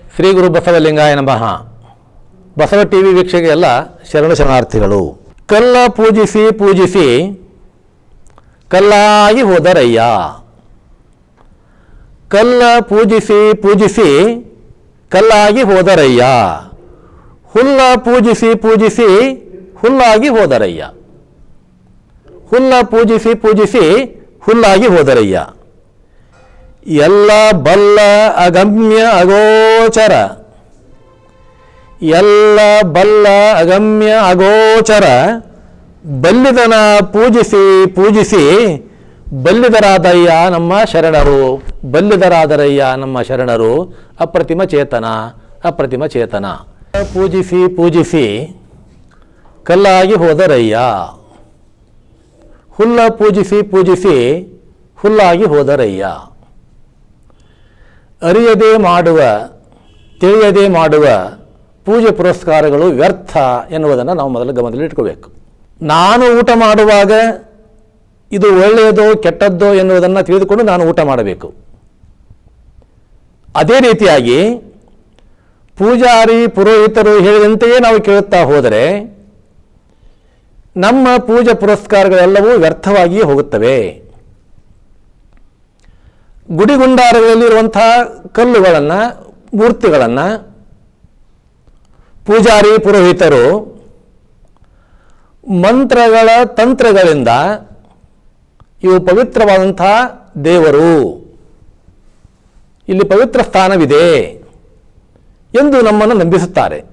ಶ್ರೀ ಗುರು ಬಸವಲಿಂಗಾಯ ನಮಃ. Basava T V ವೀಕ್ಷಕರಿಗೆಲ್ಲ ಶರಣ ಶರಣಾರ್ಥಿಗಳು. ಕಲ್ಲ ಪೂಜಿಸಿ ಪೂಜಿಸಿ, ಕಲ್ಲಾಗಿ ಹೋದರಯ್ಯ. ಕಲ್ಲ ಪೂಜಿಸಿ ಪೂಜಿಸಿ, ಕಲ್ಲಾಗಿ ಹೋದರಯ್ಯ. ಹುಲ್ಲ ಪೂಜಿಸಿ ಪೂಜಿಸಿ, ಹುಲ್ಲಾಗಿ ಹೋದರಯ್ಯ. ಹುಲ್ಲ ಪೂಜಿಸಿ ಪೂಜಿಸಿ, ಹುಲ್ಲಾಗಿ ಹೋದರಯ್ಯ. ಎಲ್ಲ ಬಲ್ಲ ಅಗಮ್ಯ ಅಗೋಚರ. ಎಲ್ಲ ಬಲ್ಲ ಅಗಮ್ಯ ಅಗೋಚರ. ಬಲ್ಲಿದನ ಪೂಜಿಸಿ ಪೂಜಿಸಿ, ಬಲ್ಲಿದರಾದಯ್ಯ ನಮ್ಮ ಶರಣರು, ಬಲ್ಲಿದರಾದರಯ್ಯ ನಮ್ಮ ಶರಣರು, ಅಪ್ರತಿಮ ಚೇತನ ಅಪ್ರತಿಮ ಚೇತನ. ಪೂಜಿಸಿ ಪೂಜಿಸಿ, ಕಲ್ಲಾಗಿ ಹೋದರಯ್ಯ. ಹುಲ್ಲ ಪೂಜಿಸಿ ಪೂಜಿಸಿ, ಹುಲ್ಲಾಗಿ ಹೋದರಯ್ಯ. ಅರಿಯದೆ ಮಾಡುವ, ತಿಳಿಯದೇ ಮಾಡುವ ಪೂಜೆ ಪುರಸ್ಕಾರಗಳು ವ್ಯರ್ಥ ಎನ್ನುವುದನ್ನು ನಾವು ಮೊದಲು ಗಮನದಲ್ಲಿ ಇಟ್ಕೋಬೇಕು. ನಾನು ಊಟ ಮಾಡುವಾಗ ಇದು ಒಳ್ಳೆಯದೋ ಕೆಟ್ಟದ್ದೋ ಎನ್ನುವುದನ್ನು ತಿಳಿದುಕೊಂಡು ನಾನು ಊಟ ಮಾಡಬೇಕು. ಅದೇ ರೀತಿಯಾಗಿ ಪೂಜಾರಿ, ಪುರೋಹಿತರು ಹೇಳಿದಂತೆಯೇ ನಾವು ಕೇಳುತ್ತಾ ಹೋದರೆ ನಮ್ಮ ಪೂಜೆ ಪುರಸ್ಕಾರಗಳೆಲ್ಲವೂ ವ್ಯರ್ಥವಾಗಿಯೇ ಹೋಗುತ್ತವೆ. ಗುಡಿಗುಂಡಾರಗಳಲ್ಲಿರುವಂಥ ಕಲ್ಲುಗಳನ್ನು, ಮೂರ್ತಿಗಳನ್ನು ಪೂಜಾರಿ, ಪುರೋಹಿತರು ಮಂತ್ರಗಳ ತಂತ್ರಗಳಿಂದ ಇವು ಪವಿತ್ರವಾದಂಥ ದೇವರು. ಇಲ್ಲಿ ಪವಿತ್ರ ಸ್ಥಾನವಿದೆ ಎಂದು ನಮ್ಮನ್ನು ನಂಬಿಸುತ್ತಾರೆ.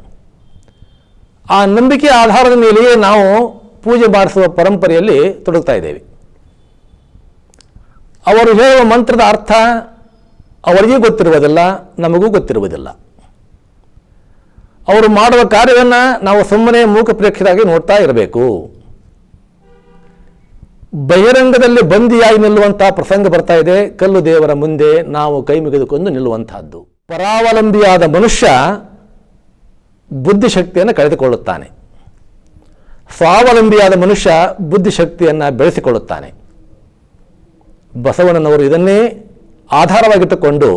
ಆ ನಂಬಿಕೆ ಆಧಾರದ ಮೇಲೆಯೇ ನಾವು ಪೂಜೆ ಮಾಡಿಸುವ ಪರಂಪರೆಯಲ್ಲಿ ತೊಡಗ್ತಾ ಇದ್ದೇವೆ. ಅವರು ಹೇಳುವ ಮಂತ್ರದ ಅರ್ಥ ಅವರಿಗೂ ಗೊತ್ತಿರುವುದಿಲ್ಲ, ನಮಗೂ ಗೊತ್ತಿರುವುದಿಲ್ಲ. ಅವರು ಮಾಡುವ ಕಾರ್ಯವನ್ನು ನಾವು ಸುಮ್ಮನೆ ಮೂಕ ಪ್ರೇಕ್ಷರಾಗಿ ನೋಡ್ತಾ ಇರಬೇಕು. ಬಹಿರಂಗದಲ್ಲಿ ಬಂದಿಯಾಗಿ ನಿಲ್ಲುವಂತಹ ಪ್ರಸಂಗ ಬರ್ತಾ ಇದೆ. ಕಲ್ಲು ದೇವರ ಮುಂದೆ ನಾವು ಕೈ ಮುಗಿದುಕೊಂಡು ನಿಲ್ಲುವಂತಹದ್ದು. ಪರಾವಲಂಬಿಯಾದ ಮನುಷ್ಯ ಬುದ್ಧಿಶಕ್ತಿಯನ್ನು ಕಳೆದುಕೊಳ್ಳುತ್ತಾನೆ. ಸ್ವಾವಲಂಬಿಯಾದ ಮನುಷ್ಯ ಬುದ್ಧಿಶಕ್ತಿಯನ್ನು ಬೆಳೆಸಿಕೊಳ್ಳುತ್ತಾನೆ. ಬಸವಣ್ಣನವರು ಇದನ್ನೇ ಆಧಾರವಾಗಿಟ್ಟುಕೊಂಡು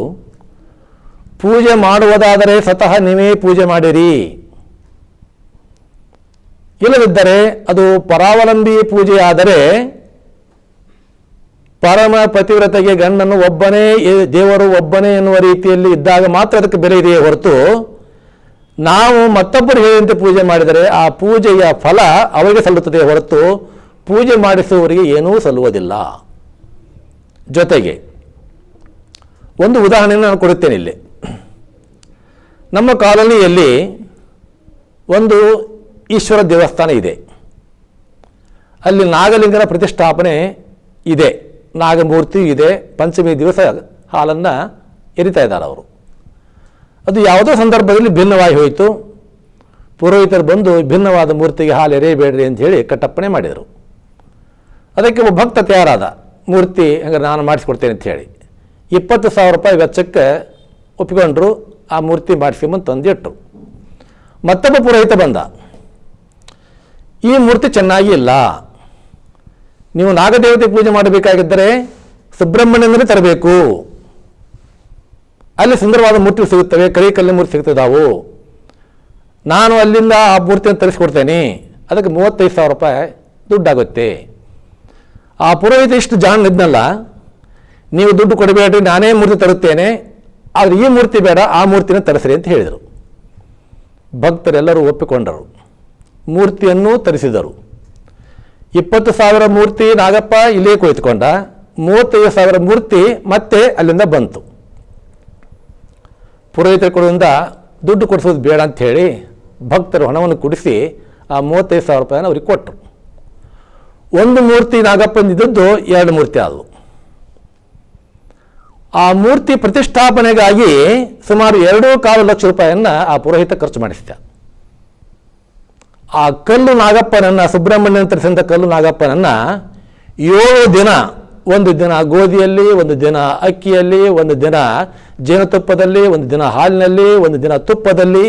ಪೂಜೆ ಮಾಡುವುದಾದರೆ ಸ್ವತಃ ನೀವೇ ಪೂಜೆ ಮಾಡಿರಿ. ಇಲ್ಲದಿದ್ದರೆ ಅದು ಪರಾವಲಂಬಿ ಪೂಜೆಯಾದರೆ ಪರಮ ಪತಿವ್ರತೆಗೆ ಗಂಡನು ಒಬ್ಬನೇ ದೇವರು ಒಬ್ಬನೇ ಎನ್ನುವ ರೀತಿಯಲ್ಲಿ ಇದ್ದಾಗ ಮಾತ್ರ ಅದಕ್ಕೆ ಬೆಲೆ ಇದೆಯೇ ಹೊರತು ನಾವು ಮತ್ತೊಬ್ಬರು ಹೇಳಿದಂತೆ ಪೂಜೆ ಮಾಡಿದರೆ ಆ ಪೂಜೆಯ ಫಲ ಅವರಿಗೆ ಸಲ್ಲುತ್ತದೆ ಹೊರತು ಪೂಜೆ ಮಾಡಿಸುವವರಿಗೆ ಏನೂ ಸಲ್ಲುವುದಿಲ್ಲ. ಜೊತೆಗೆ ಒಂದು ಉದಾಹರಣೆಯನ್ನು ನಾನು ಕೊಡುತ್ತೇನೆ ಇಲ್ಲಿ. ನಮ್ಮ ಕಾಲೋನಿಯಲ್ಲಿ ಒಂದು ಈಶ್ವರ ದೇವಸ್ಥಾನ ಇದೆ. ಅಲ್ಲಿ ನಾಗಲಿಂಗನ ಪ್ರತಿಷ್ಠಾಪನೆ ಇದೆ. ನಾಗಮೂರ್ತಿ ಇದೆ. ಪಂಚಮಿ ದಿವಸ ಹಾಲನ್ನು ಎರಿತಾ ಇದ್ದಾರೆ ಅವರು. ಅದು ಯಾವುದೋ ಸಂದರ್ಭದಲ್ಲಿ ಭಿನ್ನವಾಗಿ ಹೋಯಿತು. ಪುರೋಹಿತರು ಬಂದು ಭಿನ್ನವಾದ ಮೂರ್ತಿಗೆ ಹಾಲು ಎರೆಯಬೇಡ್ರಿ ಅಂತ ಹೇಳಿ ಕಟ್ಟಪ್ಪಣೆ ಮಾಡಿದರು. ಅದಕ್ಕೆ ಒಬ್ಬ ಭಕ್ತ ತಯಾರಾದ. ಮೂರ್ತಿ ಹಂಗಾರೆ ನಾನು ಮಾಡಿಸ್ಕೊಡ್ತೇನೆ ಅಂತ ಹೇಳಿ. ಇಪ್ಪತ್ತು ಸಾವಿರ ರೂಪಾಯಿ ವೆಚ್ಚಕ್ಕೆ ಒಪ್ಪಿಕೊಂಡ್ರು, ಆ ಮೂರ್ತಿ ಮಾಡಿಸ್ಕೊಂಬಂದು ತಂದಿಟ್ಟರು ಮತ್ತೊಬ್ಬ ಪುರೋಹಿತ ಬಂದ, ಈ ಮೂರ್ತಿ ಚೆನ್ನಾಗಿ ಇಲ್ಲ. ನೀವು ನಾಗದೇವತೆ ಪೂಜೆ ಮಾಡಬೇಕಾಗಿದ್ದರೆ ಸುಬ್ರಹ್ಮಣ್ಯನೇ ತರಬೇಕು. ಅಲ್ಲಿ ಸುಂದರವಾದ ಮೂರ್ತಿ ಸಿಗುತ್ತವೆ, ಕರಿ ಕಲ್ಲಿನ ಮೂರ್ತಿ ಸಿಗ್ತದಾವು ನಾನು ಅಲ್ಲಿಂದ ಆ ಮೂರ್ತಿಯನ್ನು ತರಿಸ್ಕೊಡ್ತೇನೆ. ಅದಕ್ಕೆ ಮೂವತ್ತೈದು ಸಾವಿರ ರೂಪಾಯಿ ದುಡ್ಡಾಗುತ್ತೆ. ಆ ಪುರೋಹಿತ ಇಷ್ಟು ಜಾಣ ಇದ್ನಲ್ಲ, ನೀವು ದುಡ್ಡು ಕೊಡಬೇಡ್ರಿ ನಾನೇ ಮೂರ್ತಿ ತರುತ್ತೇನೆ, ಆದರೆ ಈ ಮೂರ್ತಿ ಬೇಡ, ಆ ಮೂರ್ತಿನ ತರಿಸ್ರಿ ಅಂತ ಹೇಳಿದರು. ಭಕ್ತರೆಲ್ಲರೂ ಒಪ್ಪಿಕೊಂಡರು. ಮೂರ್ತಿಯನ್ನು ತರಿಸಿದರು. ಇಪ್ಪತ್ತು ಸಾವಿರ ಮೂರ್ತಿ ನಾಗಪ್ಪ ಇಲ್ಲೇ ಕುಳಿತುಕೊಂಡ. ಮೂವತ್ತೈದು ಸಾವಿರ ಮೂರ್ತಿ ಮತ್ತೆ ಅಲ್ಲಿಂದ ಬಂತು. ಪುರೋಹಿತರ ಕೊಡೋದ್ರಿಂದ ದುಡ್ಡು ಕೊಡಿಸೋದು ಬೇಡ ಅಂತ ಹೇಳಿ ಭಕ್ತರು ಹಣವನ್ನು ಕೊಡಿಸಿ ಆ ಮೂವತ್ತೈದು ಸಾವಿರ ರೂಪಾಯಿನ ಅವ್ರಿಗೆ ಕೊಟ್ಟರು. ಒಂದು ಮೂರ್ತಿ ನಾಗಪ್ಪಂದಿದ್ದದ್ದು ಎರಡು ಮೂರ್ತಿ ಆದವು. ಆ ಮೂರ್ತಿ ಪ್ರತಿಷ್ಠಾಪನೆಗಾಗಿ ಸುಮಾರು ಎರಡೂ ಕಾಲು ಲಕ್ಷ ರೂಪಾಯಿಯನ್ನು ಆ ಪುರೋಹಿತ ಖರ್ಚು ಮಾಡಿಸಿದ ಆ ಕಲ್ಲು ನಾಗಪ್ಪನನ್ನು, ಸುಬ್ರಹ್ಮಣ್ಯನ ತರಿಸಿದ ಕಲ್ಲು ನಾಗಪ್ಪನನ್ನು ಏಳು ದಿನ, ಒಂದು ದಿನ ಗೋಧಿಯಲ್ಲಿ, ಒಂದು ದಿನ ಅಕ್ಕಿಯಲ್ಲಿ, ಒಂದು ದಿನ ಜೇನುತುಪ್ಪದಲ್ಲಿ, ಒಂದು ದಿನ ಹಾಲಿನಲ್ಲಿ, ಒಂದು ದಿನ ತುಪ್ಪದಲ್ಲಿ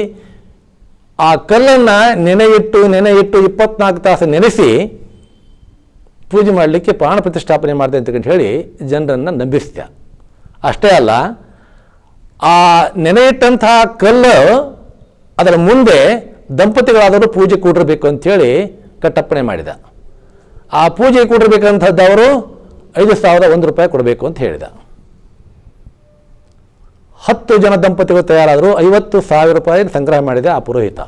ಆ ಕಲ್ಲನ್ನು ನೆನೆಯಿಟ್ಟು ನೆನೆಯಿಟ್ಟು ಇಪ್ಪತ್ನಾಲ್ಕು ತಾಸು ನೆನೆಸಿ ಪೂಜೆ ಮಾಡಲಿಕ್ಕೆ ಪ್ರಾಣ ಪ್ರತಿಷ್ಠಾಪನೆ ಮಾಡಿದೆ ಅಂತ ಹೇಳಿ ಜನರನ್ನು ನಂಬಿಸ್ತ್ಯ ಅಷ್ಟೇ ಅಲ್ಲ, ಆ ನೆನೆಯಿಟ್ಟಂತಹ ಕಲ್ಲು ಅದರ ಮುಂದೆ ದಂಪತಿಗಳಾದರೂ ಪೂಜೆ ಕೂಡಿರಬೇಕು ಅಂಥೇಳಿ ಕಟ್ಟಪ್ಪಣೆ ಮಾಡಿದ. ಆ ಪೂಜೆ ಕೂಡಿರಬೇಕಂಥದ್ದವರು ಐದು ಸಾವಿರದ ಒಂದು ರೂಪಾಯಿ ಕೊಡಬೇಕು ಅಂತ ಹೇಳಿದ. ಹತ್ತು ಜನ ದಂಪತಿಗಳು ತಯಾರಾದರು ಐವತ್ತು ಸಾವಿರ ರೂಪಾಯಿ ಸಂಗ್ರಹ ಮಾಡಿದೆ ಆ ಪುರೋಹಿತ.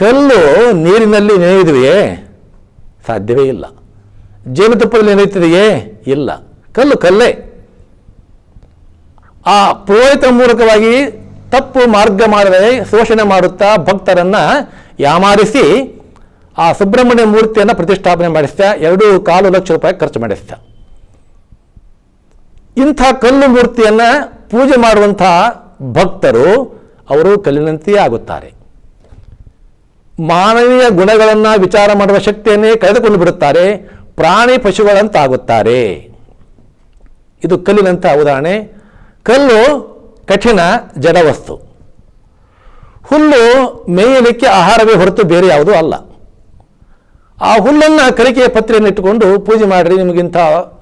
ಕಲ್ಲು ನೀರಿನಲ್ಲಿ ನೆನೆಯುವುದಿದೆಯೇ ಸಾಧ್ಯವೇ ಇಲ್ಲ. ಜೇನುತುಪ್ಪದಲ್ಲಿ ನೆನೆಯುತ್ತಿದೆಯೇ? ಇಲ್ಲ. ಕಲ್ಲು ಕಲ್ಲೇ. ಆ ಪುರೋಹಿತ ಮೂಲಕವಾಗಿ ತಪ್ಪು ಮಾರ್ಗ ಮಾಡದೆ ಶೋಷಣೆ ಮಾಡುತ್ತಾ ಭಕ್ತರನ್ನ ಯಾಮಾರಿಸಿ ಆ ಸುಬ್ರಹ್ಮಣ್ಯ ಮೂರ್ತಿಯನ್ನು ಪ್ರತಿಷ್ಠಾಪನೆ ಮಾಡಿಸ್ತಾ ಎರಡು ಕಾಲು ಲಕ್ಷ ರೂಪಾಯಿ ಖರ್ಚು ಮಾಡಿಸ್ತಾ. ಇಂಥ ಕಲ್ಲು ಮೂರ್ತಿಯನ್ನು ಪೂಜೆ ಮಾಡುವಂತಹ ಭಕ್ತರು ಅವರು ಕಲ್ಲಿನಂತೆಯೇ ಆಗುತ್ತಾರೆ. ಮಾನವೀಯ ಗುಣಗಳನ್ನು ವಿಚಾರ ಮಾಡುವ ಶಕ್ತಿಯನ್ನೇ ಕಳೆದುಕೊಂಡು ಬಿಡುತ್ತಾರೆ, ಪ್ರಾಣಿ ಪಶುಗಳಂತಾಗುತ್ತಾರೆ. ಇದು ಕಲ್ಲಿನಂಥ ಉದಾಹರಣೆ. ಕಲ್ಲು ಕಠಿಣ, ಜಡವಸ್ತು. ಹುಲ್ಲು ಮೇಯಲಿಕ್ಕೆ ಆಹಾರವೇ ಹೊರತು ಬೇರೆ ಯಾವುದೂ ಅಲ್ಲ. ಆ ಹುಲ್ಲನ್ನು ಕರಿಕೆಯ ಪತ್ರೆಯನ್ನು ಇಟ್ಟುಕೊಂಡು ಪೂಜೆ ಮಾಡಿರಿ, ನಿಮಗಿಂಥ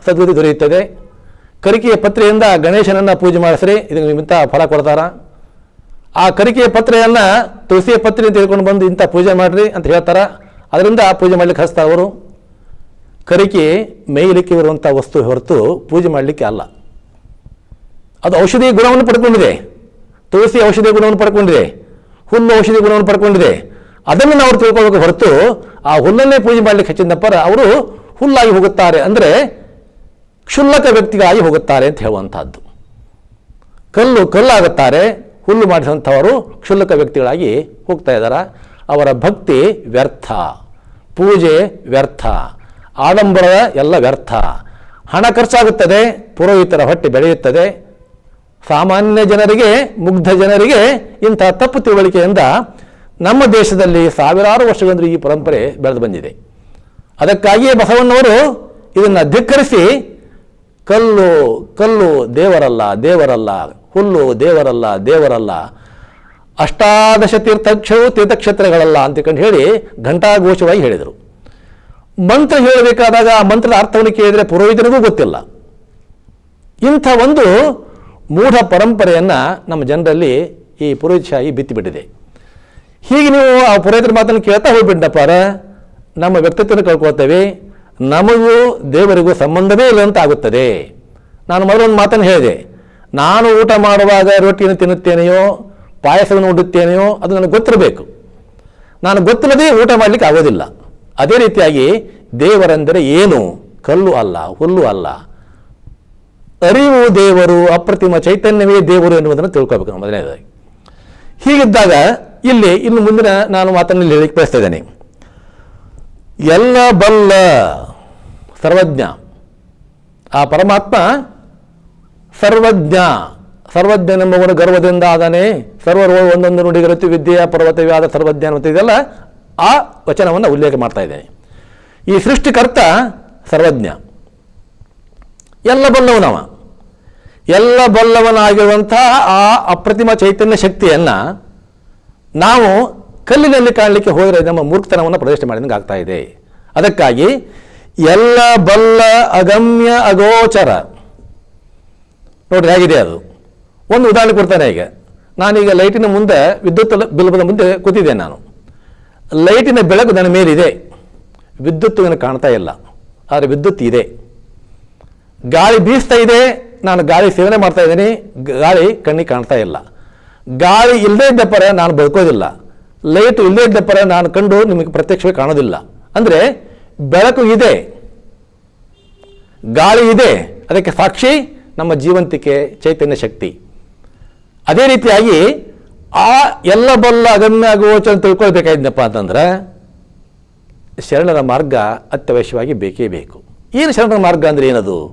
ಸದ್ಗತಿ ದೊರೆಯುತ್ತದೆ. ಕರಿಕೆಯ ಪತ್ರೆಯಿಂದ ಗಣೇಶನನ್ನು ಪೂಜೆ ಮಾಡಿಸ್ರಿ, ಇದಕ್ಕೆ ನಿಮ್ಮಿಂಥ ಫಲ ಕೊಡ್ತಾರ? ಆ ಕರಿಕೆಯ ಪತ್ರೆಯನ್ನು ತುಳಸಿಯ ಪತ್ರೆ ತಿಳ್ಕೊಂಡು ಬಂದು ಇಂಥ ಪೂಜೆ ಮಾಡಿರಿ ಅಂತ ಹೇಳ್ತಾರೆ. ಅದರಿಂದ ಪೂಜೆ ಮಾಡ್ಲಿಕ್ಕೆ ಹಚ್ತಾರೆ ಅವರು. ಕರಿಕೆ ಮೇಯಲಿಕ್ಕೆ ಇರುವಂಥ ವಸ್ತು ಹೊರತು ಪೂಜೆ ಮಾಡಲಿಕ್ಕೆ ಅಲ್ಲ. ಅದು ಔಷಧಿ ಗುಣವನ್ನು ಪಡ್ಕೊಂಡಿದೆ. ತುಳಸಿ ಔಷಧಿ ಗುಣವನ್ನು ಪಡ್ಕೊಂಡಿದೆ. ಹುಲ್ಲು ಔಷಧಿ ಗುಣವನ್ನು ಪಡ್ಕೊಂಡಿದೆ. ಅದನ್ನು ನಾವು ತಿಳ್ಕೊಳ್ಬೇಕು ಹೊರತು ಆ ಹುಲ್ಲನ್ನೇ ಪೂಜೆ ಮಾಡಲಿಕ್ಕೆ ಹಚ್ಚಿದಪ್ಪರ ಅವರು ಹುಲ್ಲಾಗಿ ಹೋಗುತ್ತಾರೆ ಅಂದರೆ ಕ್ಷುಲ್ಲಕ ವ್ಯಕ್ತಿಗಾಗಿ ಹೋಗುತ್ತಾರೆ ಅಂತ ಹೇಳುವಂಥದ್ದು ಕಲ್ಲು ಕಲ್ಲಾಗುತ್ತಾರೆ. ಹುಲ್ಲು ಮಾಡಿದಂಥವರು ಕ್ಷುಲ್ಲಕ ವ್ಯಕ್ತಿಗಳಾಗಿ ಹೋಗ್ತಾ ಇದ್ದಾರೆ. ಅವರ ಭಕ್ತಿ ವ್ಯರ್ಥ, ಪೂಜೆ ವ್ಯರ್ಥ ಆಡಂಬರ ಎಲ್ಲ ವ್ಯರ್ಥ. ಹಣ ಖರ್ಚಾಗುತ್ತದೆ, ಪುರೋಹಿತರ ಹೊಟ್ಟೆ ಬೆಳೆಯುತ್ತದೆ. ಸಾಮಾನ್ಯ ಜನರಿಗೆ, ಮುಗ್ಧ ಜನರಿಗೆ ಇಂಥ ತಪ್ಪು ತಿಳುವಳಿಕೆಯಿಂದ ನಮ್ಮ ದೇಶದಲ್ಲಿ ಸಾವಿರಾರು ವರ್ಷಗಳಿಂದ ಈ ಪರಂಪರೆ ಬೆಳೆದು ಬಂದಿದೆ. ಅದಕ್ಕಾಗಿಯೇ ಬಸವಣ್ಣವರು ಇದನ್ನು ಧಿಕ್ಕರಿಸಿ, ಕಲ್ಲು ಕಲ್ಲು ದೇವರಲ್ಲ ದೇವರಲ್ಲ ಹುಲ್ಲು ದೇವರಲ್ಲ ದೇವರಲ್ಲ. ಅಷ್ಟಾದಶ ತೀರ್ಥಕ್ಷರು ತೀರ್ಥಕ್ಷೇತ್ರಗಳಲ್ಲ ಅಂತಕೊಂಡು ಹೇಳಿ ಘಂಟಾಘೋಷವಾಗಿ ಹೇಳಿದರು. ಮಂತ್ರ ಹೇಳಬೇಕಾದಾಗ ಆ ಮಂತ್ರದ ಅರ್ಥವನ್ನು ಕೇಳಿದರೆ ಪುರೋಹಿತನಿಗೂ ಗೊತ್ತಿಲ್ಲ. ಇಂಥ ಒಂದು ಮೂಢ ಪರಂಪರೆಯನ್ನು ನಮ್ಮ ಜನರಲ್ಲಿ ಈ ಪುರೋಹಿತಶಾಹಿ ಬಿತ್ತಿಬಿಟ್ಟಿದೆ. ಹೀಗೆ ನೀವು ಆ ಪುರೋಹಿತರ ಮಾತನ್ನು ಕೇಳ್ತಾ ಹೋಗ್ಬಿಟ್ಟಪ್ಪಾರ ನಮ್ಮ ವ್ಯಕ್ತಿತ್ವನ ಕಳ್ಕೊಳ್ತೇವೆ. ನಮಗೂ ದೇವರಿಗೂ ಸಂಬಂಧವೇ ಇಲ್ಲ ಅಂತ ಆಗುತ್ತದೆ. ನಾನು ಮೊದಲೊಂದು ಮಾತನ್ನು ಹೇಳಿದೆ. ನಾನು ಊಟ ಮಾಡುವಾಗ ರೊಟ್ಟಿಯನ್ನು ತಿನ್ನುತ್ತೇನೆಯೋ, ಪಾಯಸವನ್ನು ಉಡುತ್ತೇನೆಯೋ ಅದು ನನಗೆ ಗೊತ್ತಿರಬೇಕು. ನಾನು ಗೊತ್ತಿಲ್ಲದೆ ಊಟ ಮಾಡಲಿಕ್ಕೆ ಆಗೋದಿಲ್ಲ. ಅದೇ ರೀತಿಯಾಗಿ ದೇವರೆಂದರೆ ಏನು? ಕಲ್ಲು ಅಲ್ಲ, ಹುಲ್ಲು ಅಲ್ಲ. ಅರಿವು ದೇವರು, ಅಪ್ರತಿಮ ಚೈತನ್ಯವೇ ದೇವರು ಎನ್ನುವುದನ್ನು ತಿಳ್ಕೋಬೇಕು ಮೊದಲನೇದಾಗಿ. ಹೀಗಿದ್ದಾಗ ಇಲ್ಲಿ ಇನ್ನು ಮುಂದಿನ ನಾನು ಮಾತನ್ನು ಹೇಳಿಕ್ಕೆ ಬಯಸ್ತಾ ಇದ್ದೇನೆ. ಎಲ್ಲ ಬಲ್ಲ ಸರ್ವಜ್ಞ. ಆ ಪರಮಾತ್ಮ ಸರ್ವಜ್ಞ. ಸರ್ವಜ್ಞನೆಂಬವನು ಗರ್ವದಿಂದ ಆದನೆ ಸರ್ವರು ಒಂದೊಂದು ನುಡಿಗರತಿ ವಿದ್ಯೆಯ ಪರ್ವತವ್ಯಾದ ಸರ್ವಜ್ಞ ಅಂತ ಇದೆಲ್ಲ ಆ ವಚನವನ್ನು ಉಲ್ಲೇಖ ಮಾಡ್ತಾ ಇದ್ದೇನೆ. ಈ ಸೃಷ್ಟಿಕರ್ತ ಸರ್ವಜ್ಞ. ಎಲ್ಲ ಬಲ್ಲವನವ. ಎಲ್ಲ ಬಲ್ಲವನಾಗಿರುವಂತಹ ಆ ಅಪ್ರತಿಮ ಚೈತನ್ಯ ಶಕ್ತಿಯನ್ನು ನಾವು ಕಲ್ಲಿನಲ್ಲಿ ಕಾಣಲಿಕ್ಕೆ ಹೋದರೆ ನಮ್ಮ ಮೂರ್ಖತನವನ್ನು ಪ್ರದರ್ಶನ ಮಾಡಿದಂಗೆ ಆಗ್ತಾ ಇದೆ. ಅದಕ್ಕಾಗಿ ಎಲ್ಲ ಬಲ್ಲ ಅಗಮ್ಯ ಅಗೋಚರ. ನೋಡ್ರಿ ಹೇಗಿದೆ ಅದು? ಒಂದು ಉದಾಹರಣೆ ಕೊಡ್ತಾನೆ ಈಗ. ನಾನೀಗ ಲೈಟಿನ ಮುಂದೆ ವಿದ್ಯುತ್ ಬಿಲ್ಬದ ಮುಂದೆ ಕೂತಿದ್ದೇನೆ ನಾನು. ಲೈಟಿನ ಬೆಳಕು ನನ್ನ ಮೇಲಿದೆ. ವಿದ್ಯುತ್ ನನಗೆ ಕಾಣ್ತಾ ಇಲ್ಲ. ಆದರೆ ವಿದ್ಯುತ್ ಇದೆ. ಗಾಳಿ ಬೀಸ್ತಾ ಇದೆ. ನಾನು ಗಾಳಿ ಸೇವನೆ ಮಾಡ್ತಾ ಇದ್ದೀನಿ. ಗಾಳಿ ಕಣ್ಣಿಗೆ ಕಾಣ್ತಾ ಇಲ್ಲ. ಗಾಳಿ ಇಲ್ಲದೇ ಇದ್ದಪ್ಪರ ನಾನು ಬದುಕೋದಿಲ್ಲ. ಲೈಟ್ ಇಲ್ಲದೇ ಇದ್ದಪ್ಪರ ನಾನು ಕಂಡು ನಿಮಗೆ ಪ್ರತ್ಯಕ್ಷವೇ ಕಾಣೋದಿಲ್ಲ. ಅಂದರೆ ಬೆಳಕು ಇದೆ. ಗಾಳಿ ಇದೆ. ಅದಕ್ಕೆ ಸಾಕ್ಷಿ ನಮ್ಮ ಜೀವಂತಿಕೆ ಚೈತನ್ಯ ಶಕ್ತಿ. ಅದೇ ರೀತಿಯಾಗಿ ಆ ಎಲ್ಲ ಬಲ್ಲ ಅಗಮ್ಯ ಗೋಚರ ತಿಳ್ಕೊಳ್ಬೇಕಾಗಿದ್ದಪ್ಪ ಅಂತಂದ್ರೆ ಶರಣರ ಮಾರ್ಗ ಅತ್ಯವಶ್ಯವಾಗಿ ಬೇಕೇ ಬೇಕು. ಏನು ಶರಣರ ಮಾರ್ಗ ಅಂದರೆ ಏನದು?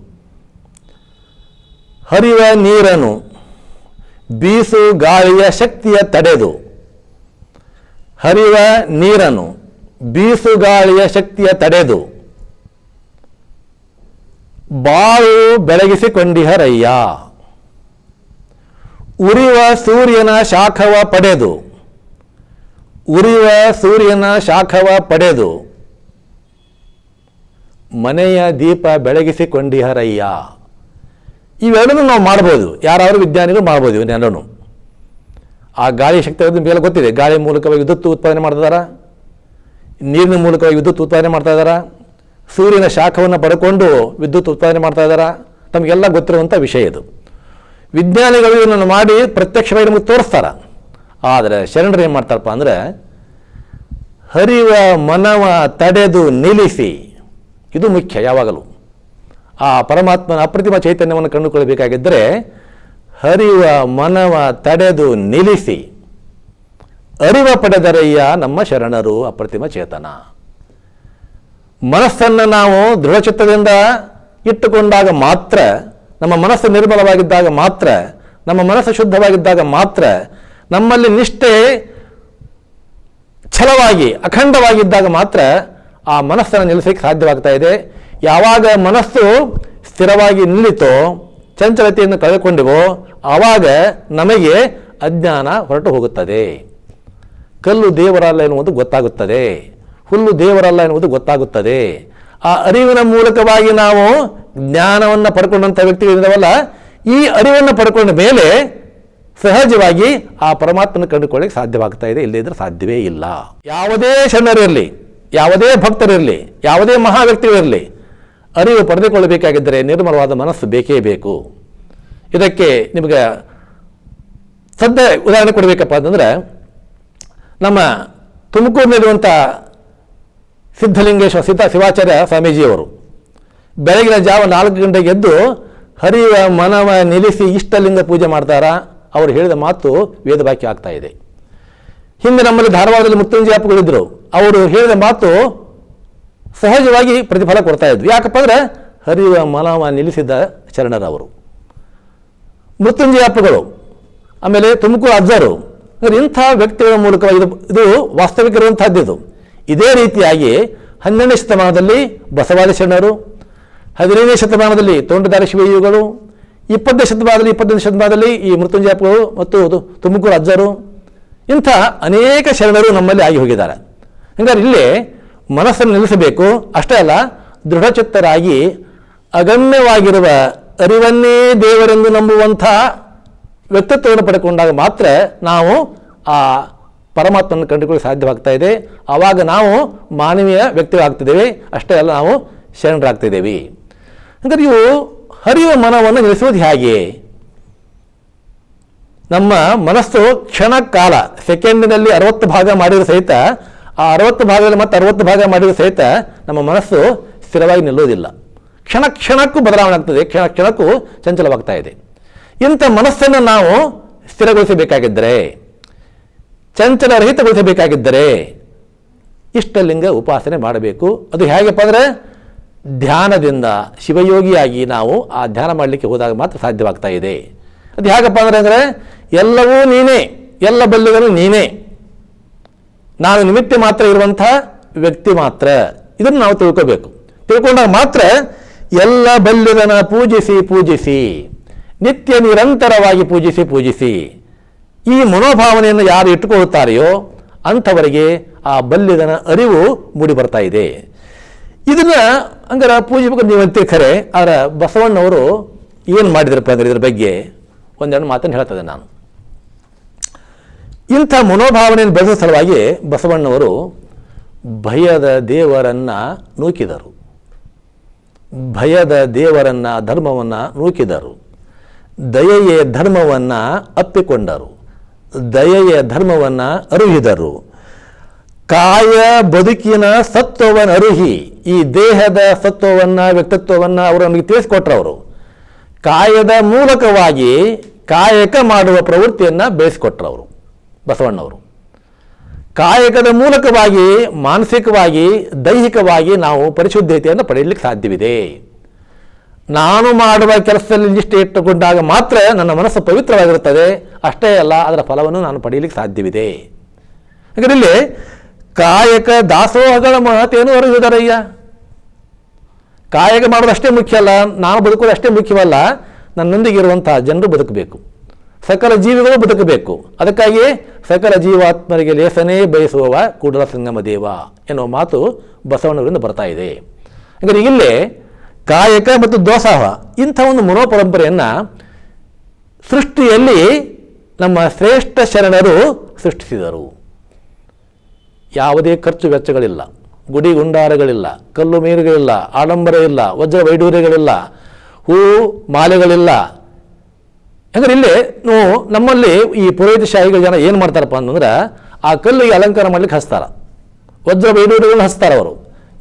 ಹರಿವ ನೀರನ್ನು ಬೀಸು ಗಾಳಿಯ ಶಕ್ತಿಯ ತಡೆದು. ಹರಿವ ನೀರನ್ನು ಬೀಸು ಗಾಳಿಯ ಶಕ್ತಿಯ ತಡೆದು. ಬಾಳು ಬೆಳಗಿಸಿಕೊಂಡಿಹರಯ್ಯ. ಉರಿಯುವ ಸೂರ್ಯನ ಶಾಖವ ಪಡೆದು. ಉರಿಯುವ ಸೂರ್ಯನ ಶಾಖವ ಪಡೆದು. ಮನೆಯ ದೀಪ ಬೆಳಗಿಸಿಕೊಂಡಿಹರಯ್ಯ. ಇವೆರಡನ್ನು ನಾವು ಮಾಡ್ಬೋದು. ಯಾರಾದರೂ ವಿಜ್ಞಾನಿಗಳು ಮಾಡ್ಬೋದು ಇವನ್ನೆಲ್ಲೂ ಆ ಗಾಳಿ ಶಕ್ತಿ ಮೇಲೆ ಗೊತ್ತಿದೆ? ಗಾಳಿ ಮೂಲಕವಾಗಿ ವಿದ್ಯುತ್ ಉತ್ಪಾದನೆ ಮಾಡ್ತಿದ್ದಾರಾ ನೀರಿನ ಮೂಲಕವಾಗಿ ವಿದ್ಯುತ್ ಉತ್ಪಾದನೆ ಮಾಡ್ತಾ ಇದ್ದಾರಾ ಸೂರ್ಯನ ಶಾಖವನ್ನು ಪಡ್ಕೊಂಡು ವಿದ್ಯುತ್ ಉತ್ಪಾದನೆ ಮಾಡ್ತಾ ಇದ್ದಾರಾ? ತಮಗೆಲ್ಲ ಗೊತ್ತಿರುವಂಥ ವಿಷಯ ಇದು. ವಿಜ್ಞಾನಿಗಳು ಇದನ್ನು ಮಾಡಿ ಪ್ರತ್ಯಕ್ಷವಾಗಿ ನಮಗೆ ತೋರಿಸ್ತಾರ? ಆದರೆ ಶರಣರು ಏನು ಮಾಡ್ತಾರಪ್ಪ ಅಂದರೆ, ಹರಿವ ಮನವ ತಡೆದು ನಿಲ್ಲಿಸಿ. ಇದು ಮುಖ್ಯ ಯಾವಾಗಲೂ. ಆ ಪರಮಾತ್ಮನ ಅಪ್ರತಿಮ ಚೈತನ್ಯವನ್ನು ಕಂಡುಕೊಳ್ಳಬೇಕಾಗಿದ್ದರೆ ಹರಿವ ಮನವ ತಡೆದು ನಿಲ್ಲಿಸಿ. ಅರಿವ ಪಡೆದರಯ್ಯ ನಮ್ಮ ಶರಣರು ಅಪ್ರತಿಮ ಚೇತನ. ಮನಸ್ಸನ್ನು ನಾವು ದೃಢಚಿತ್ತದಿಂದ ಇಟ್ಟುಕೊಂಡಾಗ ಮಾತ್ರ, ನಮ್ಮ ಮನಸ್ಸು ನಿರ್ಬಲವಾಗಿದ್ದಾಗ ಮಾತ್ರ, ನಮ್ಮ ಮನಸ್ಸು ಶುದ್ಧವಾಗಿದ್ದಾಗ ಮಾತ್ರ, ನಮ್ಮಲ್ಲಿ ನಿಷ್ಠೆ ಛಲವಾಗಿ, ಅಖಂಡವಾಗಿದ್ದಾಗ ಮಾತ್ರ ಆ ಮನಸ್ಸನ್ನು ನಿಲ್ಲಿಸಲಿಕ್ಕೆ ಸಾಧ್ಯವಾಗ್ತಾ ಇದೆ. ಯಾವಾಗ ಮನಸ್ಸು ಸ್ಥಿರವಾಗಿ ನಿಲ್ಲಿತೋ ಚಂಚಲತೆಯನ್ನು ಕಳೆದುಕೊಂಡಿವೋ, ಆವಾಗ ನಮಗೆ ಅಜ್ಞಾನ ಹೊರಟು ಹೋಗುತ್ತದೆ. ಕಲ್ಲು ದೇವರಲ್ಲ ಎನ್ನುವುದು ಗೊತ್ತಾಗುತ್ತದೆ. ಹುಲ್ಲು ದೇವರಲ್ಲ ಎನ್ನುವುದು ಗೊತ್ತಾಗುತ್ತದೆ. ಆ ಅರಿವಿನ ಮೂಲಕವಾಗಿ ನಾವು ಜ್ಞಾನವನ್ನು ಪಡ್ಕೊಂಡಂಥ ವ್ಯಕ್ತಿಗಳಿದ್ದಾವಲ್ಲ ಈ ಅರಿವನ್ನು ಪಡ್ಕೊಂಡ ಮೇಲೆ ಸಹಜವಾಗಿ ಆ ಪರಮಾತ್ಮನ ಕಂಡುಕೊಳ್ಳಿಕ್ಕೆ ಸಾಧ್ಯವಾಗ್ತಾ ಇದೆ. ಇಲ್ಲದಿದ್ದರೆ ಸಾಧ್ಯವೇ ಇಲ್ಲ. ಯಾವುದೇ ಶರಣರಿರಲಿ ಯಾವುದೇ ಭಕ್ತರಿರಲಿ ಯಾವುದೇ ಮಹಾ ವ್ಯಕ್ತಿಗಳಿರಲಿ ಅರಿವು ಪಡೆದುಕೊಳ್ಳಬೇಕಾಗಿದ್ದರೆ ನಿರ್ಮಲವಾದ ಮನಸ್ಸು ಬೇಕೇ ಬೇಕು. ಇದಕ್ಕೆ ನಿಮಗೆ ಸದ್ಯ ಉದಾಹರಣೆ ಕೊಡಬೇಕಪ್ಪ ಅಂತಂದ್ರೆ, ನಮ್ಮ ತುಮಕೂರಿನಲ್ಲಿರುವಂಥ ಸಿದ್ಧಲಿಂಗೇಶ್ವರ, ಸಿದ್ಧ ಶಿವಾಚಾರ್ಯ ಸ್ವಾಮೀಜಿಯವರು. ಬೆಳಗಿನ ಜಾವ ನಾಲ್ಕು ಗಂಟೆಗೆ ಎದ್ದು ಹರಿಯ ಮನವ ನಿಲ್ಲಿಸಿ ಇಷ್ಟಲಿಂಗ ಪೂಜೆ ಮಾಡ್ತಾರ? ಅವರು ಹೇಳಿದ ಮಾತು ವೇದವಾಕ್ಯ ಆಗ್ತಾ ಇದೆ. ಹಿಂದೆ ನಮ್ಮಲ್ಲಿ ಧಾರವಾಡದಲ್ಲಿ ಮುತ್ತಂಜಿಯಾಪುಗಳಿದ್ದರು ಅವರು ಹೇಳಿದ ಮಾತು ಸಹಜವಾಗಿ ಪ್ರತಿಫಲ ಕೊಡ್ತಾ ಇದ್ವು. ಯಾಕಪ್ಪ ಅಂದರೆ ಹರಿಯುವ ಮನವ ನಿಲ್ಲಿಸಿದ್ದ ಶರಣರವರು. ಮೃತ್ಯುಂಜಯಾಪಗಳು ಆಮೇಲೆ ತುಮಕೂರು ಅಜ್ಜರು ಇಂಥ ವ್ಯಕ್ತಿಗಳ ಮೂಲಕ ಇದು ಇದು ವಾಸ್ತವಿಕ ಇರುವಂಥದ್ದು ಇದು ರೀತಿಯಾಗಿ ಹನ್ನೆರಡನೇ ಶತಮಾನದಲ್ಲಿ ಬಸವಾದಿ ಶರಣರು, ಹದಿನೈದನೇ ಶತಮಾನದಲ್ಲಿ ತೋಂಟದಾರಿ ಶಿವಯುಗಳು ಇಪ್ಪತ್ತನೇ ಶತಮಾನದಲ್ಲಿ ಇಪ್ಪತ್ತನೇ ಶತಮಾನದಲ್ಲಿ ಈ ಮೃತ್ಯುಂಜಯಪುರು ಮತ್ತು ತುಮಕೂರು ಅಜ್ಜರು, ಇಂಥ ಅನೇಕ ಶರಣರು ನಮ್ಮಲ್ಲಿ ಆಗಿ ಹೋಗಿದ್ದಾರೆ. ಹಂಗಾರೆ ಇಲ್ಲಿ ಮನಸ್ಸನ್ನು ನಿಲ್ಲಿಸಬೇಕು. ಅಷ್ಟೇ ಅಲ್ಲ, ದೃಢಚಿತ್ತರಾಗಿ ಅಗಮ್ಯವಾಗಿರುವ ಅರಿವನ್ನೇ ದೇವರೆಂದು ನಂಬುವಂಥ ವ್ಯಕ್ತಿತ್ವವನ್ನು ಪಡ್ಕೊಂಡಾಗ ಮಾತ್ರ ನಾವು ಆ ಪರಮಾತ್ಮನ ಕಂಡುಕೊಳ್ಳಲು ಸಾಧ್ಯವಾಗ್ತಾ ಇದೆ. ಆವಾಗ ನಾವು ಮಾನವೀಯ ವ್ಯಕ್ತಿಗಳಾಗ್ತಿದ್ದೇವೆ. ಅಷ್ಟೇ ಅಲ್ಲ, ನಾವು ಶರಣರಾಗ್ತಿದ್ದೇವೆ. ಅಂದರೆ ಇವು ಹರಿಯುವ ಮನವನ್ನು ನಿಲ್ಲಿಸುವುದು ಹೇಗೆ? ನಮ್ಮ ಮನಸ್ಸು ಕ್ಷಣ ಕಾಲ, ಸೆಕೆಂಡಿನಲ್ಲಿ ಅರವತ್ತು ಭಾಗ ಮಾಡಿರೋ ಸಹಿತ, ಆ ಅರವತ್ತು ಭಾಗದಲ್ಲಿ ಮತ್ತೆ ಅರವತ್ತು ಭಾಗ ಮಾಡಿರೋ ಸಹಿತ ನಮ್ಮ ಮನಸ್ಸು ಸ್ಥಿರವಾಗಿ ನಿಲ್ಲುವುದಿಲ್ಲ. ಕ್ಷಣ ಕ್ಷಣಕ್ಕೂ ಬದಲಾವಣೆ ಆಗ್ತದೆ ಕ್ಷಣ ಕ್ಷಣಕ್ಕೂ ಚಂಚಲವಾಗ್ತಾ ಇದೆ. ಇಂಥ ಮನಸ್ಸನ್ನು ನಾವು ಸ್ಥಿರಗೊಳಿಸಬೇಕಾಗಿದ್ದರೆ ಚಂಚಲರಹಿತಗೊಳಿಸಬೇಕಾಗಿದ್ದರೆ ಇಷ್ಟಲಿಂಗ ಉಪಾಸನೆ ಮಾಡಬೇಕು. ಅದು ಹೇಗಪ್ಪ ಅಂದರೆ ಧ್ಯಾನದಿಂದ ಶಿವಯೋಗಿಯಾಗಿ ನಾವು ಆ ಧ್ಯಾನ ಮಾಡಲಿಕ್ಕೆ ಹೋದಾಗ ಮಾತ್ರ ಸಾಧ್ಯವಾಗ್ತಾ ಇದೆ. ಅದು ಹೇಗಪ್ಪ ಅಂದರೆ ಅಂದರೆ, ಎಲ್ಲವೂ ನೀನೇ, ಎಲ್ಲ ಬಲ್ಲುಗಳು ನೀನೇ. ನಾನು ನಿಮಿತ್ತ ಮಾತ್ರ ಇರುವಂಥ ವ್ಯಕ್ತಿ ಮಾತ್ರ. ಇದನ್ನು ನಾವು ತಿಳ್ಕೋಬೇಕು. ತಿಳ್ಕೊಂಡಾಗ ಮಾತ್ರ ಎಲ್ಲ ಬಲ್ಲುಗಳನ್ನು ಪೂಜಿಸಿ ಪೂಜಿಸಿ, ನಿತ್ಯ ನಿರಂತರವಾಗಿ ಪೂಜಿಸಿ ಪೂಜಿಸಿ. ಈ ಮನೋಭಾವನೆಯನ್ನು ಯಾರು ಇಟ್ಟುಕೊಳ್ಳುತ್ತಾರೆಯೋ ಅಂಥವರಿಗೆ ಆ ಬಲ್ಲಿದನ ಅರಿವು ಮೂಡಿ ಬರ್ತಾ ಇದೆ. ಇದನ್ನ ಹಂಗಾರ ಬಗ್ಗೆ ನೀವು ಅಂತೀರಿ ಖರೆ, ಆದರೆ ಬಸವಣ್ಣವರು ಏನು ಮಾಡಿದ್ರಪ್ಪ ಅಂದ್ರೆ ಇದ್ರ ಬಗ್ಗೆ? ಒಂದೆರಡು ಮಾತನ್ನು ಹೇಳ್ತದೆ ನಾನು. ಇಂಥ ಮನೋಭಾವನೆಯನ್ನು ಬೆಳೆಸೋ ಸಲುವಾಗಿ ಬಸವಣ್ಣವರು ಭಯದ ದೇವರನ್ನ ನೂಕಿದರು. ಭಯದ ದೇವರನ್ನ, ಧರ್ಮವನ್ನು ನೂಕಿದರು. ದಯೆಯೇ ಧರ್ಮವನ್ನು ಅಪ್ಪಿಕೊಂಡರು. ದಯೆಯ ಧರ್ಮವನ್ನು ಅರುಹಿದರು. ಕಾಯ ಬದುಕಿನ ಸತ್ವವನ್ನು ಅರುಹಿ. ಈ ದೇಹದ ಸತ್ವವನ್ನು, ವ್ಯಕ್ತಿತ್ವವನ್ನು ಅವರು ನಮಗೆ ತಿಳಿಸ್ಕೊಟ್ರು ಅವರು ಕಾಯದ ಮೂಲಕವಾಗಿ ಕಾಯಕ ಮಾಡುವ ಪ್ರವೃತ್ತಿಯನ್ನು ಬೆಳೆಸಿಕೊಟ್ರವರು ಅವರು ಬಸವಣ್ಣವರು. ಕಾಯಕದ ಮೂಲಕವಾಗಿ ಮಾನಸಿಕವಾಗಿ, ದೈಹಿಕವಾಗಿ ನಾವು ಪರಿಶುದ್ಧತೆಯನ್ನು ಪಡೆಯಲಿಕ್ಕೆ ಸಾಧ್ಯವಿದೆ. ನಾನು ಮಾಡುವ ಕೆಲಸದಲ್ಲಿ ನಿಷ್ಠೆ ಇಟ್ಟುಕೊಂಡಾಗ ಮಾತ್ರ ನನ್ನ ಮನಸ್ಸು ಪವಿತ್ರವಾಗಿರುತ್ತದೆ. ಅಷ್ಟೇ ಅಲ್ಲ, ಅದರ ಫಲವನ್ನು ನಾನು ಪಡೆಯಲಿಕ್ಕೆ ಸಾಧ್ಯವಿದೆ. ಹಾಗಾದ್ರೆ ಇಲ್ಲಿ ಕಾಯಕ ದಾಸೋಹಗಳ ಮಹತ್ತೇನು ಹೊರಗಿದಾರಯ್ಯ ಕಾಯಕ ಮಾಡೋದಷ್ಟೇ ಮುಖ್ಯ ಅಲ್ಲ, ನಾನು ಬದುಕೋದು ಅಷ್ಟೇ ಮುಖ್ಯವಲ್ಲ, ನನ್ನೊಂದಿಗೆ ಇರುವಂತಹ ಜನರು ಬದುಕಬೇಕು. ಸಕಲ ಜೀವಿಗಳು ಬದುಕಬೇಕು. ಅದಕ್ಕಾಗಿ ಸಕಲ ಜೀವಾತ್ಮರಿಗೆ ಲೇಸನೇ ಬಯಸುವವ ಕೂಡಲ ಸಂಗಮ ದೇವ ಎನ್ನುವ ಮಾತು ಬಸವಣ್ಣವರಿಂದ ಬರ್ತಾ ಇದೆ. ಹಾಗಾದ್ರೆ ಇಲ್ಲಿ ಕಾಯಕ ಮತ್ತು ದೋಸಾಹ ಇಂಥ ಒಂದು ಮನೋಪರಂಪರೆಯನ್ನು ಸೃಷ್ಟಿಯಲ್ಲಿ ನಮ್ಮ ಶ್ರೇಷ್ಠ ಶರಣರು ಸೃಷ್ಟಿಸಿದರು. ಯಾವುದೇ ಖರ್ಚು ವೆಚ್ಚಗಳಿಲ್ಲ, ಗುಡಿ ಗುಂಡಾರಗಳಿಲ್ಲ, ಕಲ್ಲು ಮೇರುಗಳಿಲ್ಲ ಆಡಂಬರ ಇಲ್ಲ, ವಜ್ರ ವೈಡೂರ್ಯಗಳಿಲ್ಲ ಹೂ ಮಾಲೆಗಳಿಲ್ಲ. ಯಾಕಂದ್ರೆ ಇಲ್ಲಿ ನೋ ನಮ್ಮಲ್ಲಿ ಈ ಪುರೋಹಿತ ಶಾಹಿಗಳ ಜನ ಏನು ಮಾಡ್ತಾರಪ್ಪ ಅಂತಂದ್ರೆ ಆ ಕಲ್ಲಿಗೆ ಅಲಂಕಾರ ಮಾಡ್ಲಿಕ್ಕೆ ಹಸ್ತಾರೆ ವಜ್ರ ವೈಡೂರ್ಯಗಳನ್ನ ಹಸ್ತಾರ ಅವರು.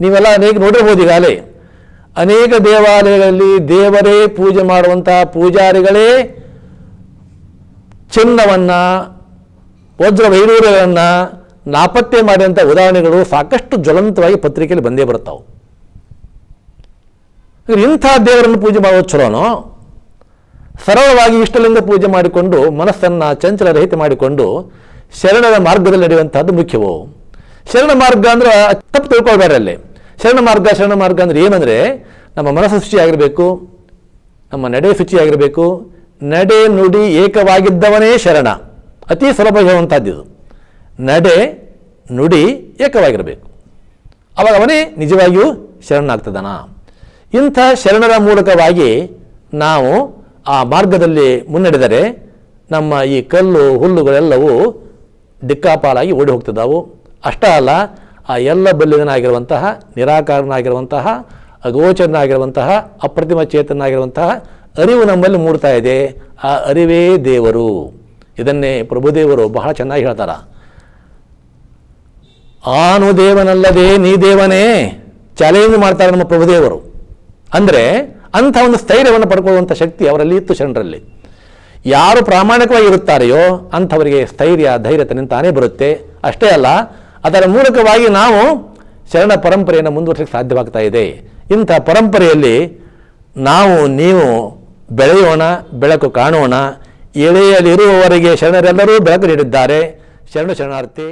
ನೀವೆಲ್ಲ ಅನೇಕ ನೋಡಿರ್ಬೋದು ಈಗಾಗಲೇ. ಅನೇಕ ದೇವಾಲಯಗಳಲ್ಲಿ ದೇವರೇ ಪೂಜೆ ಮಾಡುವಂಥ ಪೂಜಾರಿಗಳೇ ಚಿನ್ನವನ್ನು, ವಜ್ರ ವೈರೂರ್ಯಗಳನ್ನು ನಾಪತ್ತೆ ಮಾಡಿದಂಥ ಉದಾಹರಣೆಗಳು ಸಾಕಷ್ಟು ಜ್ವಲಂತವಾಗಿ ಪತ್ರಿಕೆಯಲ್ಲಿ ಬಂದೇ ಬರ್ತಾವೆ ಇಂಥ ದೇವರನ್ನು ಪೂಜೆ ಮಾಡೋದು ಚಲೋನೋ? ಸರಳವಾಗಿ ಇಷ್ಟಲಿಂಗ ಪೂಜೆ ಮಾಡಿಕೊಂಡು ಮನಸ್ಸನ್ನು ಚಂಚಲ ರಹಿತ ಮಾಡಿಕೊಂಡು ಶರಣರ ಮಾರ್ಗದಲ್ಲಿ ನಡೆಯುವಂಥದ್ದು ಮುಖ್ಯವು? ಶರಣ ಮಾರ್ಗ ಅಂದ್ರೆ ತಪ್ಪು ತಿಳ್ಕೊಳ್ಬೇಡ ಅಲ್ಲಿ ಶರಣ ಮಾರ್ಗ ಶರಣ ಮಾರ್ಗ ಅಂದರೆ ಏನಂದರೆ ನಮ್ಮ ಮನಸ್ಸು ಶುಚಿಯಾಗಿರಬೇಕು, ನಮ್ಮ ನಡೆ ಶುಚಿಯಾಗಿರಬೇಕು ನಡೆ ನುಡಿ ಏಕವಾಗಿದ್ದವನೇ ಶರಣ. ಅತಿ ಸುಲಭ ಇದು ನಡೆ ನುಡಿ ಏಕವಾಗಿರಬೇಕು. ಅವಾಗ ಅವನೇ ನಿಜವಾಗಿಯೂ ಶರಣನಾಗ್ತದನ ಇಂಥ ಶರಣರ ಮೂಲಕವಾಗಿ ನಾವು ಆ ಮಾರ್ಗದಲ್ಲಿ ಮುನ್ನಡೆದರೆ ನಮ್ಮ ಈ ಕಲ್ಲು, ಹುಲ್ಲುಗಳೆಲ್ಲವೂ ದಿಕ್ಕಾಪಾಲಾಗಿ ಓಡಿ ಹೋಗ್ತಿದ್ದಾವು ಅಷ್ಟೇ ಅಲ್ಲ, ಆ ಎಲ್ಲ ಬಲ್ಲಿದನಾಗಿರುವಂತಹ ನಿರಾಕಾರನಾಗಿರುವಂತಹ, ಅಗೋಚರನಾಗಿರುವಂತಹ, ಅಪ್ರತಿಮ ಚೇತನಾಗಿರುವಂತಹ ಅರಿವು ನಮ್ಮಲ್ಲಿ ಮೂಡ್ತಾ ಇದೆ. ಆ ಅರಿವೇ ದೇವರು. ಇದನ್ನೇ ಪ್ರಭುದೇವರು ಬಹಳ ಚೆನ್ನಾಗಿ ಹೇಳ್ತಾರ. ಆನು ದೇವನಲ್ಲದೆ ನೀ ದೇವನೇ ಚಾಲೆಂಜ್ ಮಾಡ್ತಾರೆ ನಮ್ಮ ಪ್ರಭುದೇವರು. ಅಂದರೆ ಅಂಥ ಒಂದು ಸ್ಥೈರ್ಯವನ್ನು ಪಡ್ಕೊಳ್ಳುವಂಥ ಶಕ್ತಿ ಅವರಲ್ಲಿ ಇತ್ತು ಶರಣರಲ್ಲಿ. ಯಾರು ಪ್ರಾಮಾಣಿಕವಾಗಿ ಇರುತ್ತಾರೆಯೋ ಅಂಥವರಿಗೆ ಸ್ಥೈರ್ಯ, ಧೈರ್ಯ ತಾನೇ ಬರುತ್ತೆ. ಅಷ್ಟೇ ಅಲ್ಲ, ಅದರ ಮೂಲಕವಾಗಿ ನಾವು ಶರಣ ಪರಂಪರೆಯನ್ನು ಮುಂದುವರಿಸಲಿಕ್ಕೆ ಸಾಧ್ಯವಾಗ್ತಾ ಇದೆ. ಇಂಥ ಪರಂಪರೆಯಲ್ಲಿ ನಾವು, ನೀವು ಬೆಳೆಯೋಣ ಬೆಳಕು ಕಾಣೋಣ. ಎಳೆಯಲ್ಲಿರುವವರಿಗೆ ಶರಣರೆಲ್ಲರೂ ಬೆಳಕು ನೀಡಿದ್ದಾರೆ. ಶರಣ ಶರಣಾರ್ಥಿ